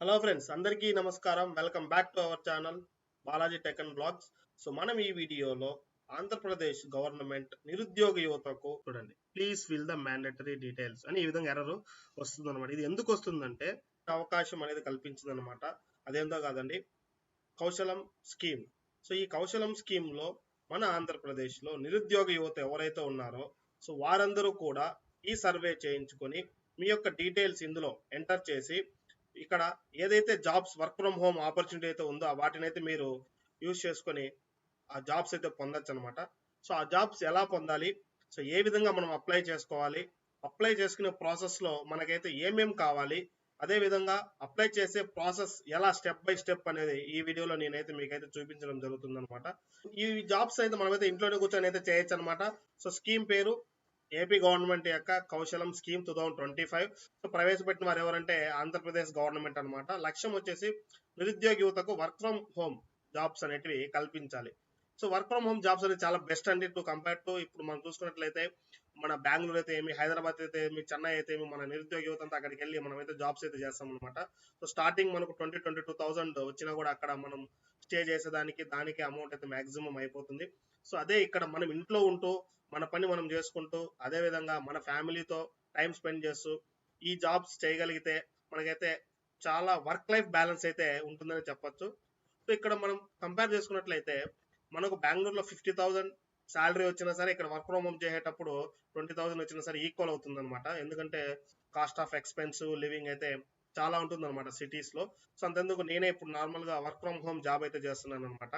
Hello friends అందరికీ నమస్కారం. Welcome back to our channel Balaji tech and blogs so మనం ఈ వీడియోలో ఆంధ్రప్రదేశ్ గవర్నమెంట్ నిరుద్యోగ యువతకు చూడండి. Please fill the mandatory details అని ఈ విధంగా ఎర్రర్ వస్తుంది అనమాట ఇది ఎందుకు వస్తుందంటే అవకాశం అనేది కల్పించింది అనమాట అదేందో కాదండి కౌశలం స్కీమ్ సో ఈ కౌశలం స్కీమ్లో మన ఆంధ్రప్రదేశ్లో నిరుద్యోగ యువత ఎవరైతే ఉన్నారో సో వారందరూ కూడా ఈ సర్వే చేయించుకొని మీ యొక్క డీటెయిల్స్ ఇందులో ఎంటర్ చేసి ఇక్కడ ఏదైతే jobs work from home opportunity అయితే ఉందో వాటిని అయితే మీరు యూజ్ చేసుకొని ఆ జాబ్స్ అయితే పొందొచ్చు అనమాట సో ఆ జాబ్స్ ఎలా పొందాలి? సో ఏ విధంగా మనం అప్లై చేసుకోవాలి? అప్లై చేసుకునే ప్రాసెస్లో మనకైతే ఏమేం కావాలి? అదే విధంగా అప్లై చేసే ప్రాసెస్ ఎలా స్టెప్ బై స్టెప్ అనేది ఈ వీడియోలో నేనైతే మీకైతే చూపించడం జరుగుతుంది అనమాట ఈ జాబ్స్ అయితే మనమైతే ఇంట్లోనే కూర్చొని అయితే చేయొచ్చు అనమాట సో స్కీమ్ పేరు ఏపీ గవర్నమెంట్ యొక్క Kaushalam scheme two thousand twenty five so ప్రవేశపెట్టిన వారు ఎవరంటే ఆంధ్రప్రదేశ్ గవర్నమెంట్ అన్నమాట. లక్ష్యం వచ్చేసి నిరుద్యోగ యువతకు వర్క్ ఫ్రమ్ హోమ్ జాబ్స్ అనేటివి కల్పించాలి. So work from home jobs అనేది చాలా బెస్ట్ అండి టు కంపేర్ టు ఇప్పుడు మనం చూసుకున్నట్లయితే మన బెంగళూరు అయితే ఏమి హైదరాబాద్ అయితే ఏమి చెన్నై అయితే ఏమి మన నిరుద్యోగ యువత అంతా అక్కడికి వెళ్ళి మనం అయితే జాబ్స్ అయితే చేస్తాం అనమాట సో స్టార్టింగ్ మనకు ట్వంటీ ట్వంటీ టూ థౌసండ్ వచ్చినా కూడా అక్కడ మనం స్టే చేసేదానికి దానికి అమౌంట్ అయితే మాక్సిమం అయిపోతుంది. సో అదే ఇక్కడ మనం ఇంట్లో ఉంటూ మన పని మనం చేసుకుంటూ అదే విధంగా మన ఫ్యామిలీతో టైం స్పెండ్ చేస్తూ ఈ జాబ్స్ చేయగలిగితే మనకైతే చాలా వర్క్ లైఫ్ బ్యాలెన్స్ అయితే ఉంటుందని చెప్పొచ్చు. సో ఇక్కడ మనం కంపేర్ చేసుకున్నట్లయితే మనకు బెంగళూరులో ఫిఫ్టీ థౌసండ్ శాలరీ వచ్చినా సరే ఇక్కడ వర్క్ ఫ్రమ్ హోమ్ చేసేటప్పుడు ట్వంటీ థౌసండ్ వచ్చినా సరే ఈక్వల్ అవుతుంది అనమాట ఎందుకంటే కాస్ట్ ఆఫ్ ఎక్స్పెన్స్ లివింగ్ అయితే చాలా ఉంటుంది అనమాట సిటీస్లో సో అంతెందుకు నేనే ఇప్పుడు నార్మల్గా వర్క్ ఫ్రమ్ హోమ్ జాబ్ అయితే చేస్తున్నాను అనమాట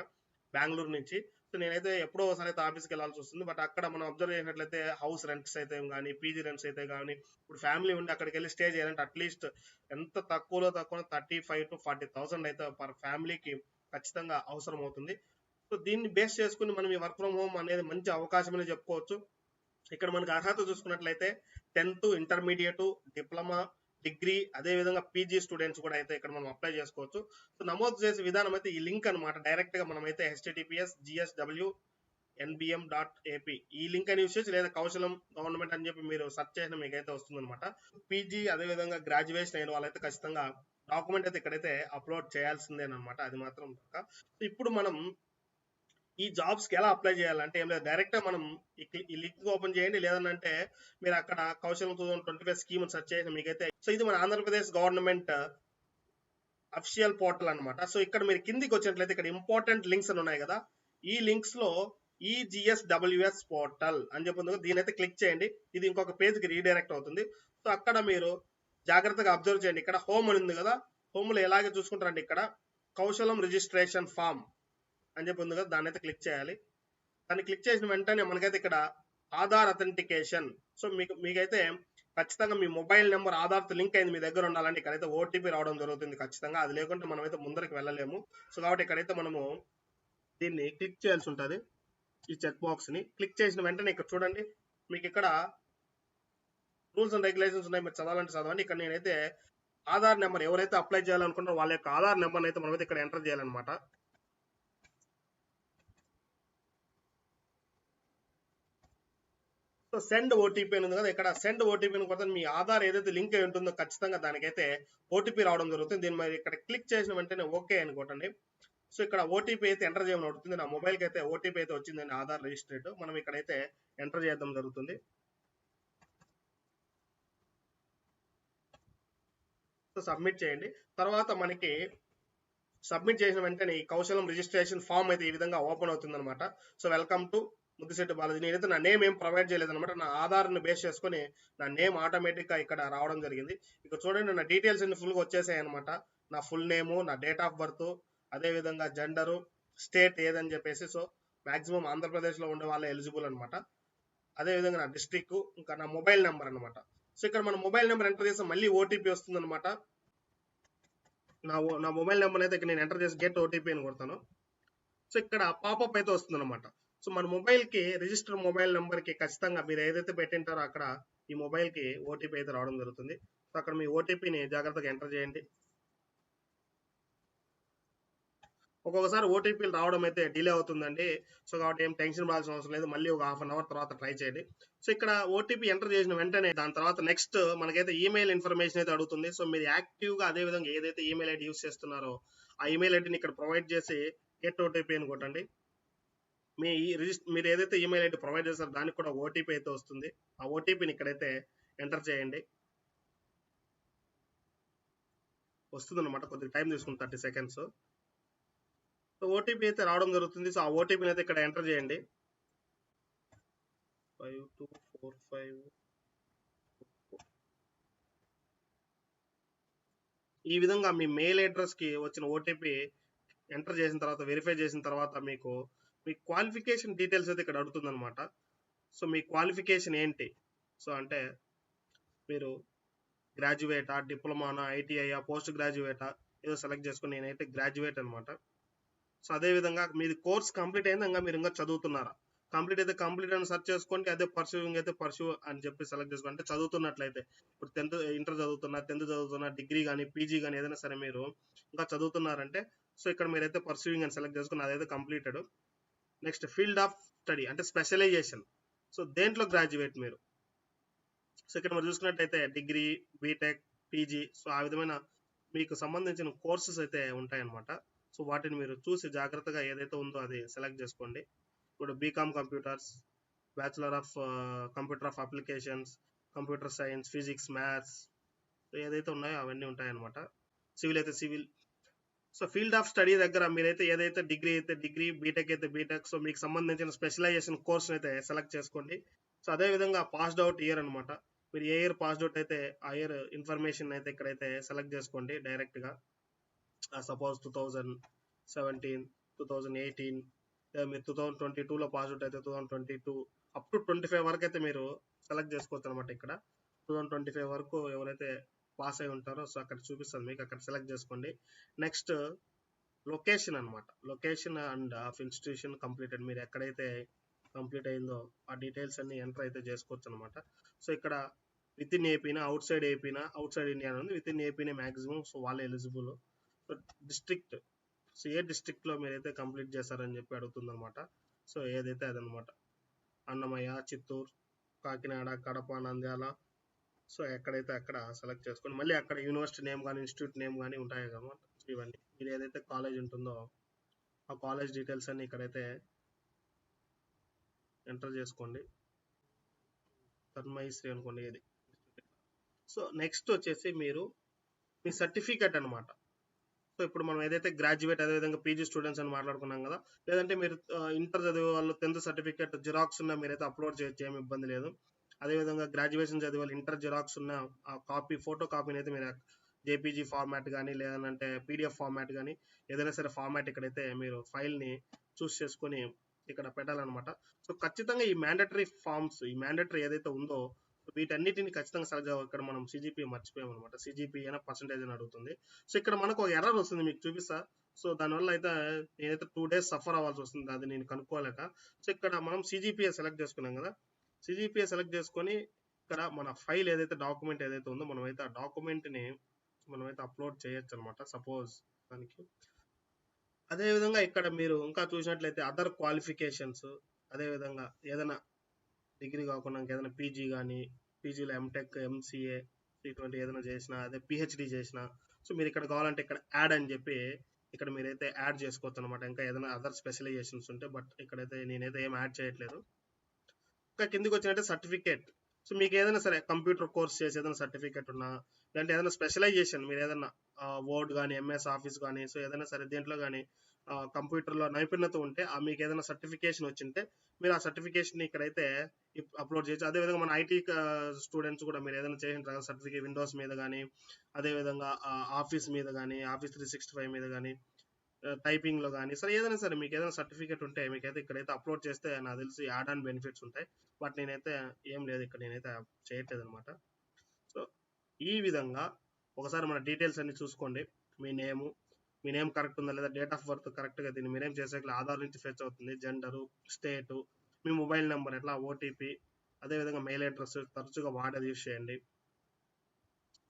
బెంగళూరు నుంచి. సో నేనైతే ఎప్పుడో ఒకసారి అయితే ఆఫీస్కి వెళ్ళాల్సి వస్తుంది. బట్ అక్కడ మనం అబ్జర్వ్ చేసినట్లయితే హౌస్ రెంట్స్ అయితే కానీ పీజీ రెంట్స్ అయితే కానీ ఇప్పుడు ఫ్యామిలీ ఉండి అక్కడికి వెళ్ళి స్టే చేయాలంటే అట్లీస్ట్ ఎంత తక్కువలో తక్కువ thirty five to forty thousand అయితే పర్ ఫ్యామిలీకి ఖచ్చితంగా అవసరం అవుతుంది. సో దీన్ని బేస్ చేసుకుని మనం ఈ వర్క్ ఫ్రమ్ హోమ్ అనేది మంచి అవకాశం చెప్పుకోవచ్చు. ఇక్కడ మనకు అర్హత చూసుకున్నట్లయితే టెన్త్ ఇంటర్మీడియట్ డిప్లొమా డిగ్రీ అదే విధంగా పీజీ స్టూడెంట్స్ కూడా అయితే ఇక్కడ మనం అప్లై చేసుకోవచ్చు. సో నమోదు చేసే విధానం అయితే ఈ లింక్ అనమాట డైరెక్ట్గా మనం అయితే HTTPS GSW NBM dot AP ఈ లింక్ అని యూస్ చేసి లేదా కౌశలం గవర్నమెంట్ అని చెప్పి మీరు సెర్చ్ చేసిన మీకు అయితే వస్తుంది అనమాట పీజీ అదే విధంగా గ్రాడ్యుయేషన్ అయిన వాళ్ళైతే ఖచ్చితంగా డాక్యుమెంట్ అయితే ఇక్కడైతే అప్లోడ్ చేయాల్సిందేనమాట అది మాత్రం ఇప్పుడు మనం ఈ జాబ్స్కి ఎలా అప్లై చేయాలంటే ఏం లేదు. డైరెక్ట్గా మనం ఈ లింక్ ఓపెన్ చేయండి. లేదంటే మీరు అక్కడ Kaushalam two thousand twenty five scheme search చేసిన మీకైతే సో ఇది మన ఆంధ్రప్రదేశ్ గవర్నమెంట్ అఫిషియల్ పోర్టల్ అన్నమాట. సో ఇక్కడ మీరు కిందికి వచ్చినట్లయితే ఇక్కడ ఇంపార్టెంట్ లింక్స్ అని ఉన్నాయి కదా. ఈ లింక్స్లో ఈజిఎస్డబ్ల్యూఎస్ పోర్టల్ అని చెప్పింది దీని అయితే క్లిక్ చేయండి. ఇది ఇంకొక పేజ్కి రీడైరెక్ట్ అవుతుంది. సో అక్కడ మీరు జాగ్రత్తగా అబ్జర్వ్ చేయండి. ఇక్కడ హోమ్ అని ఉంది కదా. హోమ్లో ఎలాగే చూసుకుంటారండి ఇక్కడ కౌశలం రిజిస్ట్రేషన్ ఫామ్ అని చెప్పి ఉంది కదా దాన్ని అయితే క్లిక్ చేయాలి. దాన్ని క్లిక్ చేసిన వెంటనే మనకైతే ఇక్కడ ఆధార్ అథెంటికేషన్ సో మీకు మీకైతే ఖచ్చితంగా మీ మొబైల్ నెంబర్ ఆధార్తో లింక్ అయింది మీ దగ్గర ఉండాలంటే ఇక్కడైతే ఓటీపీ రావడం జరుగుతుంది ఖచ్చితంగా. అది లేకుంటే మనం అయితే ముందరికి వెళ్ళలేము. సో కాబట్టి ఇక్కడైతే మనము దీన్ని క్లిక్ చేయాల్సి ఉంటుంది. ఈ చెక్ బాక్స్ని క్లిక్ చేసిన వెంటనే ఇక్కడ చూడండి. మీకు ఇక్కడ రూల్స్ అండ్ రెగ్యులేషన్స్ ఉన్నాయి. మీరు చదవాలంటే చదవండి. ఇక్కడ నేనైతే ఆధార్ నెంబర్ ఎవరైతే అప్లై చేయాలనుకుంటారో వాళ్ళ యొక్క ఆధార్ నెంబర్ అయితే మనమైతే ఇక్కడ ఎంటర్ చేయాలన్నమాట. సో సెండ్ ఓటీపీ అని ఉంది కదా ఇక్కడ సెండ్ ఓటీపీని కొత్త మీ ఆధార్ ఏదైతే లింక్ అయి ఉంటుందో ఖచ్చితంగా దానికైతే ఓటీపీ రావడం జరుగుతుంది. దీన్ని మరి ఇక్కడ క్లిక్ చేసిన వెంటనే ఓకే అని కొట్టండి. సో ఇక్కడ ఓటీపీ అయితే ఎంటర్ చేయమని అడుగుతుంది నా మొబైల్కి అయితే ఓటీపీ అయితే వచ్చిందండి ఆధార్ రిజిస్ట్రేట్ మనం ఇక్కడైతే ఎంటర్ చేయడం జరుగుతుంది. సో సబ్మిట్ చేయండి. తర్వాత మనకి సబ్మిట్ చేసిన వెంటనే ఈ కౌశలం రిజిస్ట్రేషన్ ఫామ్ అయితే ఈ విధంగా ఓపెన్ అవుతుంది అనమాట so welcome to Muddusetti Balaji నేనైతే నా నేమ్ ఏం ప్రొవైడ్ చేయలేదు అనమాట. నా ఆధార్ని బేస్ చేసుకొని నా నేమ్ ఆటోమేటిక్గా ఇక్కడ రావడం జరిగింది. ఇక్కడ చూడండి నా డీటెయిల్స్ అన్ని ఫుల్గా వచ్చేసాయి అనమాట. నా ఫుల్ నేము నా డేట్ ఆఫ్ బర్త్ అదేవిధంగా జెండరు స్టేట్ ఏదని చెప్పేసి సో మాక్సిమం ఆంధ్రప్రదేశ్లో ఉండే వాళ్ళే ఎలిజిబుల్ అనమాట. అదే విధంగా నా డిస్ట్రిక్ట్ ఇంకా నా మొబైల్ నెంబర్ అన్నమాట సో ఇక్కడ మన మొబైల్ నెంబర్ ఎంటర్ చేస్తే మళ్ళీ ఓటీపీ వస్తుంది అనమాట. నా నా మొబైల్ నెంబర్ అయితే ఇక్కడ నేను ఎంటర్ చేసి గెట్ ఓటీపీ అని కొడతాను. సో ఇక్కడ పాపప్ అయితే వస్తుంది అనమాట సో మన మొబైల్కి రిజిస్టర్ మొబైల్ నెంబర్కి ఖచ్చితంగా మీరు ఏదైతే పెట్టింటారో అక్కడ ఈ మొబైల్కి ఓటీపీ అయితే రావడం జరుగుతుంది. సో అక్కడ మీ ఓటీపీని జాగ్రత్తగా ఎంటర్ చేయండి. ఒక్కొక్కసారి ఓటీపీలు రావడం అయితే డిలే అవుతుందండి. సో కాబట్టి ఏం టెన్షన్ పడాల్సిన అవసరం లేదు. మళ్ళీ ఒక హాఫ్ అన్ అవర్ తర్వాత ట్రై చేయండి. సో ఇక్కడ ఓటీపీ ఎంటర్ చేసిన వెంటనే దాని తర్వాత నెక్స్ట్ మనకైతే ఈమెయిల్ ఇన్ఫర్మేషన్ అయితే అడుగుతుంది. సో మీరు యాక్టివ్గా అదే విధంగా ఏదైతే ఈమెయిల్ ఐడి యూస్ చేస్తున్నారో ఆ ఈమెయిల్ ఐడిని ఇక్కడ ప్రొవైడ్ చేసి గెట్ ఓటీపీ అని కొట్టండి. మీ రిజిస్టర్ మీరు ఏదైతే ఈమెయిల్ ఐడి ప్రొవైడ్ చేస్తారో దానికి కూడా ఓటీపీ అయితే వస్తుంది. ఆ ఓటీపీని ఇక్కడైతే ఎంటర్ చేయండి. వస్తుందన్నమాట కొద్దిగా టైం తీసుకుని థర్టీ సెకండ్స్ సో ఓటీపీ అయితే రావడం జరుగుతుంది. సో ఆ ఓటీపీని అయితే ఇక్కడ ఎంటర్ చేయండి. ఫైవ్ టూ ఫోర్ ఫైవ్ ఈ విధంగా మీ మెయిల్ అడ్రస్కి వచ్చిన ఓటీపీ ఎంటర్ చేసిన తర్వాత వెరిఫై చేసిన తర్వాత మీకు మీ క్వాలిఫికేషన్ డీటెయిల్స్ అయితే ఇక్కడ అడుగుతుంది అనమాట సో మీ క్వాలిఫికేషన్ ఏంటి? సో అంటే మీరు గ్రాడ్యుయేటా డిప్లొమానా ఐటీఐయా పోస్ట్ గ్రాడ్యుయేటా ఏదో సెలెక్ట్ చేసుకుని నేనైతే గ్రాడ్యుయేట్ అనమాట సో అదే విధంగా మీది కోర్స్ కంప్లీట్ అయింది ఇంకా మీరు ఇంకా చదువుతున్నారా? కంప్లీట్ అయితే కంప్లీట్ అని సెర్చ్ చేసుకోండి అదే పర్సూయింగ్ అయితే పర్సూ అని చెప్పి సెలెక్ట్ చేసుకోండి అంటే చదువుతున్నట్లయితే. ఇప్పుడు టెన్త్ ఇంటర్ చదువుతున్నా టెన్త్ చదువుతున్నా డిగ్రీ కానీ పీజీ కానీ ఏదైనా సరే మీరు ఇంకా చదువుతున్నారంటే సో ఇక్కడ మీరైతే పర్సూయింగ్ అని సెలెక్ట్ చేసుకుని అదైతే completed next field of study అంటే స్పెషలైజేషన్. సో దేంట్లో గ్రాడ్యుయేట్ మీరు? సో ఇక్కడ మీరు చూసుకున్నట్టయితే డిగ్రీ బీటెక్ పీజీ సో ఆ విధమైన మీకు సంబంధించిన కోర్సెస్ అయితే ఉంటాయన్నమాట. సో వాటిని మీరు చూసి జాగ్రత్తగా ఏదైతే ఉందో అది సెలెక్ట్ చేసుకోండి. ఇప్పుడు BCom computers bachelor of computer of applications computer science physics maths ఏదైతే ఉన్నాయో అవన్నీ ఉంటాయన్నమాట. సివిల్ అయితే civil so field of study దగ్గర మీరైతే ఏదైతే డిగ్రీ అయితే డిగ్రీ బీటెక్ అయితే బీటెక్ సో మీకు సంబంధించిన స్పెషలైజేషన్ కోర్స్ అయితే సెలెక్ట్ చేసుకోండి. సో అదే విధంగా పాస్డ్ అవుట్ ఇయర్ అనమాట మీరు ఏ ఇయర్ పాస్డ్ అవుట్ అయితే ఆ ఇయర్ ఇన్ఫర్మేషన్ అయితే ఇక్కడైతే సెలెక్ట్ చేసుకోండి డైరెక్ట్గా suppose two thousand seventeen two thousand eighteen మీరు టూ థౌజండ్ ట్వంటీ టూలో పాస్ అవుట్ అయితే two thousand twenty two up to twenty five వరకు అయితే మీరు సెలెక్ట్ చేసుకోవచ్చు అనమాట ఇక్కడ. టూ థౌజండ్ ట్వంటీ ఫైవ్ వరకు ఎవరైతే పాస్ అయి ఉంటారో సో అక్కడ చూపిస్తుంది మీకు అక్కడ సెలెక్ట్ చేసుకోండి. నెక్స్ట్ లొకేషన్ అనమాట location and of institution completed మీరు ఎక్కడైతే కంప్లీట్ అయిందో ఆ డీటెయిల్స్ అన్ని ఎంటర్ అయితే చేసుకోవచ్చు అనమాట సో ఇక్కడ విత్ ఇన్ ఏపీనా అవుట్ సైడ్ ఏపీనా అవుట్ సైడ్ ఇండియా ఉంది. విత్ ఇన్ ఏపీనే మ్యాక్సిమం సో వాళ్ళు ఎలిజిబుల్ సో డిస్ట్రిక్ట్ సో ఏ డిస్ట్రిక్ట్లో మీరైతే కంప్లీట్ చేశారని చెప్పి అడుగుతుంది అనమాట సో ఏదైతే అదనమాట అన్నమయ్య చిత్తూరు కాకినాడ కడప నంద్యాల సో ఎక్కడైతే అక్కడ సెలెక్ట్ చేసుకోండి మళ్ళీ అక్కడ యూనివర్సిటీ నేమ్ కానీ ఇన్స్టిట్యూట్ నేమ్ కానీ ఉంటాయి కదా ఇవన్నీ. మీరు ఏదైతే కాలేజ్ ఉంటుందో ఆ కాలేజ్ డీటెయిల్స్ అన్ని ఇక్కడైతే ఎంటర్ చేసుకోండి. తన్మయశ్రీ అనుకోండి ఇది. సో నెక్స్ట్ వచ్చేసి మీరు మీ సర్టిఫికేట్ అన్నమాట. సో ఇప్పుడు మనం ఏదైతే గ్రాడ్యుయేట్ అదేవిధంగా పీజీ స్టూడెంట్స్ అని మాట్లాడుకున్నాం కదా లేదంటే మీరు ఇంటర్ చదివే వాళ్ళు టెన్త్ సర్టిఫికేట్ జిరాక్స్ ఉన్నా మీరైతే అప్లోడ్ చేయొచ్చు ఏమి ఇబ్బంది లేదు. అదేవిధంగా గ్రాడ్యుయేషన్ చదివే వాళ్ళు ఇంటర్ జిరాక్స్ ఉన్న ఆ కాపీ ఫోటో కాపీని అయితే మీరు జేపీజీ ఫార్మాట్ కానీ లేదంటే పీడిఎఫ్ ఫార్మాట్ కానీ ఏదైనా సరే ఫార్మాట్ ఇక్కడైతే మీరు ఫైల్ని చూస్ చేసుకొని ఇక్కడ పెట్టాలన్నమాట. సో ఖచ్చితంగా ఈ మ్యాండటరీ ఫార్మ్స్ ఈ మ్యాండటరీ ఏదైతే ఉందో వీటన్నిటిని ఖచ్చితంగా సరిగ్గా ఇక్కడ మనం సిజిపి మర్చిపోయాం అనమాట సిజిపి అయినా పర్సంటేజ్ అని అడుగుతుంది. సో ఇక్కడ మనకు ఒక ఎర్రర్ వస్తుంది మీకు చూపిస్తా. సో దానివల్ల అయితే నేనైతే టూ డేస్ సఫర్ అవ్వాల్సి వస్తుంది. అది నేను కనుక్కోలేక. సో ఇక్కడ మనం సిజిపిఏ సెలెక్ట్ చేసుకున్నాం కదా సిజిపిఏ సెలెక్ట్ చేసుకొని ఇక్కడ మన ఫైల్ ఏదైతే డాక్యుమెంట్ ఏదైతే ఉందో మనమైతే ఆ డాక్యుమెంట్ని మనమైతే అప్లోడ్ చేయొచ్చు అనమాట సపోజ్ దానికి. అదేవిధంగా ఇక్కడ మీరు ఇంకా చూసినట్లయితే అదర్ క్వాలిఫికేషన్స్ అదేవిధంగా ఏదైనా డిగ్రీ కాకుండా ఏదైనా పీజీ కానీ పీజీలో ఎంటెక్ ఎంసీఏ ఇటువంటి ఏదైనా చేసినా అదే పిహెచ్డి చేసినా సో మీరు ఇక్కడ కావాలంటే ఇక్కడ యాడ్ అని చెప్పి ఇక్కడ మీరైతే యాడ్ చేసుకోవచ్చు అనమాట ఇంకా ఏదైనా అదర్ స్పెషలైజేషన్స్ ఉంటే బట్ ఇక్కడైతే నేనైతే ఏం యాడ్ చేయట్లేదు. ఇంకా కిందకి వచ్చినట్టే సర్టిఫికేట్. సో మీకు ఏదైనా సరే కంప్యూటర్ కోర్స్ చేసి ఏదైనా సర్టిఫికేట్ ఉన్నా లేదంటే ఏదైనా స్పెషలైజేషన్ మీరు ఏదైనా వర్డ్ కానీ ఎంఎస్ ఆఫీస్ కానీ సో ఏదైనా సరే దేంట్లో కానీ కంప్యూటర్లో నైపుణ్యత ఉంటే ఆ మీకు ఏదైనా సర్టిఫికేషన్ వచ్చింటే మీరు ఆ సర్టిఫికేషన్ ఇక్కడైతే అప్లోడ్ చేయొచ్చు. అదేవిధంగా మన ఐటీ స్టూడెంట్స్ కూడా మీరు ఏదైనా చేసిన సర్టిఫికేట్ విండోస్ మీద కానీ అదేవిధంగా ఆఫీస్ మీద కానీ ఆఫీస్ త్రీ సిక్స్టీ ఫైవ్ మీద కానీ టైపింగ్లో కానీ. సరే ఏదైనా సరే మీకు ఏదైనా సర్టిఫికేట్ ఉంటే మీకైతే ఇక్కడైతే అప్లోడ్ చేస్తే నాకు తెలిసి యాడ్ ఆన్ బెనిఫిట్స్ ఉంటాయి. బట్ నేనైతే ఏం లేదు ఇక్కడ నేనైతే చేయట్లేదు అనమాట సో ఈ విధంగా ఒకసారి మన డీటెయిల్స్ అన్ని చూసుకోండి. మీ నేము మీ నేమ్ కరెక్ట్ ఉందా లేదా డేట్ ఆఫ్ బర్త్ కరెక్ట్గా దీన్ని మీరేం చేసే ఆధార్ నుంచి ఫెచ్ అవుతుంది. జెండరు స్టేట్ మీ మొబైల్ నెంబర్ ఎట్లా ఓటీపీ అదేవిధంగా మెయిల్ అడ్రస్ తరచుగా వాడేది యూస్ చేయండి.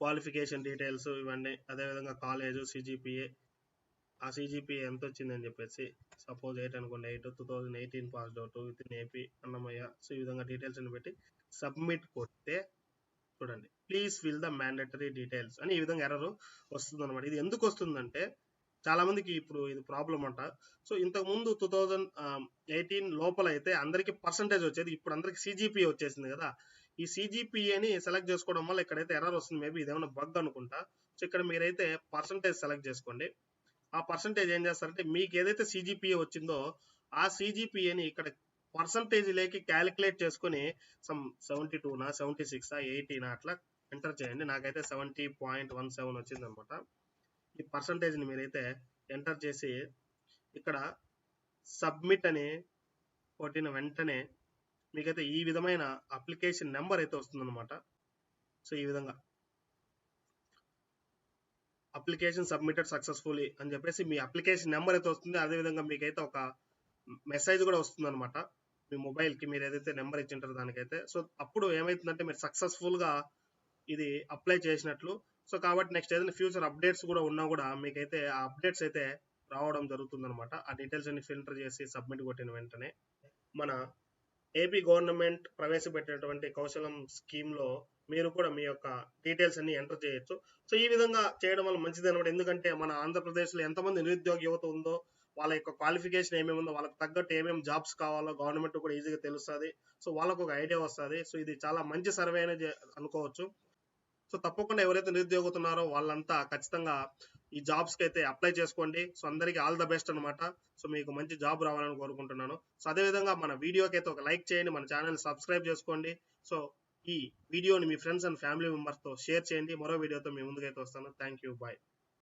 క్వాలిఫికేషన్ డీటెయిల్స్ ఇవన్నీ అదేవిధంగా కాలేజు సిజిపిఏ ఆ సీజీపీ ఎంత వచ్చిందని చెప్పేసి సపోజ్ ఎయిట్ అనుకోండి eight two thousand eighteen passed out within AP Annamayya. So ఈ విధంగా డీటెయిల్స్ అని పెట్టి సబ్మిట్ కొడితే చూడండి please fill the mandatory details అని ఈ విధంగా ఎర్రర్ వస్తుంది అనమాట ఇది ఎందుకు వస్తుందంటే చాలా మందికి ఇప్పుడు ఇది ప్రాబ్లం అంట. సో ఇంతకు ముందు టూ థౌజండ్ ఎయిటీన్ లోపల అయితే అందరికి పర్సంటేజ్ వచ్చేది ఇప్పుడు అందరికి సిజిపి వచ్చేసింది కదా. ఈ సిజిపిఏని సెలెక్ట్ చేసుకోవడం వల్ల ఇక్కడైతే ఎర్రర్ వస్తుంది. మేబీ ఇదేమైనా బగ్ అనుకుంటా. సో ఇక్కడ మీరైతే పర్సంటేజ్ సెలెక్ట్ చేసుకోండి. ఆ పర్సంటేజ్ ఏం చేస్తారంటే మీకు ఏదైతే సిజిపిఏ వచ్చిందో ఆ సిజిపిఏని ఇక్కడ పర్సంటేజ్ లేకి క్యాలిక్యులేట్ చేసుకుని సమ్ సెవెంటీ టూనా సెవెంటీ సిక్సా ఎయిటీనా అట్లా ఎంటర్ చేయండి. నాకైతే సెవెంటీ పాయింట్ వన్ సెవెన్ వచ్చింది అనమాట ఈ పర్సంటేజ్ని మీరైతే ఎంటర్ చేసి ఇక్కడ సబ్మిట్ అని కొట్టిన వెంటనే మీకైతే ఈ విధమైన అప్లికేషన్ నెంబర్ అయితే వస్తుందన్నమాట సో ఈ విధంగా. అప్లికేషన్ సబ్మిటెడ్ సక్సెస్ఫుల్లీ అని చెప్పేసి మీ అప్లికేషన్ నెంబర్ అయితే వస్తుంది. అదే విధంగా మీకైతే ఒక మెసేజ్ కూడా వస్తుంది అనమాట మీ మొబైల్కి మీరు ఏదైతే నెంబర్ ఇచ్చింటారో దానికైతే. సో అప్పుడు ఏమైతుందంటే మీరు సక్సెస్ఫుల్గా ఇది అప్లై చేసినట్లు. సో కాబట్టి నెక్స్ట్ ఏదైనా ఫ్యూచర్ అప్డేట్స్ కూడా ఉన్నా కూడా మీకైతే ఆ అప్డేట్స్ అయితే రావడం జరుగుతుంది అనమాట ఆ డీటెయిల్స్ అన్ని ఫిల్టర్ చేసి సబ్మిట్ కొట్టిన వెంటనే మన ఏపీ గవర్నమెంట్ ప్రవేశపెట్టినటువంటి కౌశలం స్కీమ్లో మీరు కూడా మీ యొక్క డీటెయిల్స్ అన్ని ఎంటర్ చేయొచ్చు. సో ఈ విధంగా చేయడం వల్ల మంచిది అనమాట ఎందుకంటే మన ఆంధ్రప్రదేశ్లో ఎంతమంది నిరుద్యోగ యువత ఉందో వాళ్ళ యొక్క క్వాలిఫికేషన్ ఏమేమి ఉందో వాళ్ళకి తగ్గట్టు ఏమేమి జాబ్స్ కావాలో గవర్నమెంట్ కూడా ఈజీగా తెలుస్తుంది. సో వాళ్ళకు ఒక ఐడియా వస్తుంది. సో ఇది చాలా మంచి సర్వే అనేది అనుకోవచ్చు. సో తప్పకుండా ఎవరైతే నిరుద్యోగుతున్నారో వాళ్ళంతా ఖచ్చితంగా ఈ జాబ్స్కి అయితే అప్లై చేసుకోండి. సో అందరికీ ఆల్ ద బెస్ట్ అనమాట సో మీకు మంచి జాబ్ రావాలని కోరుకుంటున్నాను. సో అదే విధంగా మన వీడియోకి అయితే ఒక లైక్ చేయండి. మన ఛానల్ సబ్స్క్రైబ్ చేసుకోండి. సో ఈ వీడియోని మీ ఫ్రెండ్స్ అండ్ ఫ్యామిలీ మెంబర్స్తో షేర్ చేయండి. మరో వీడియోతో మీ ముందుకైతే వస్తాను. Thank you bye.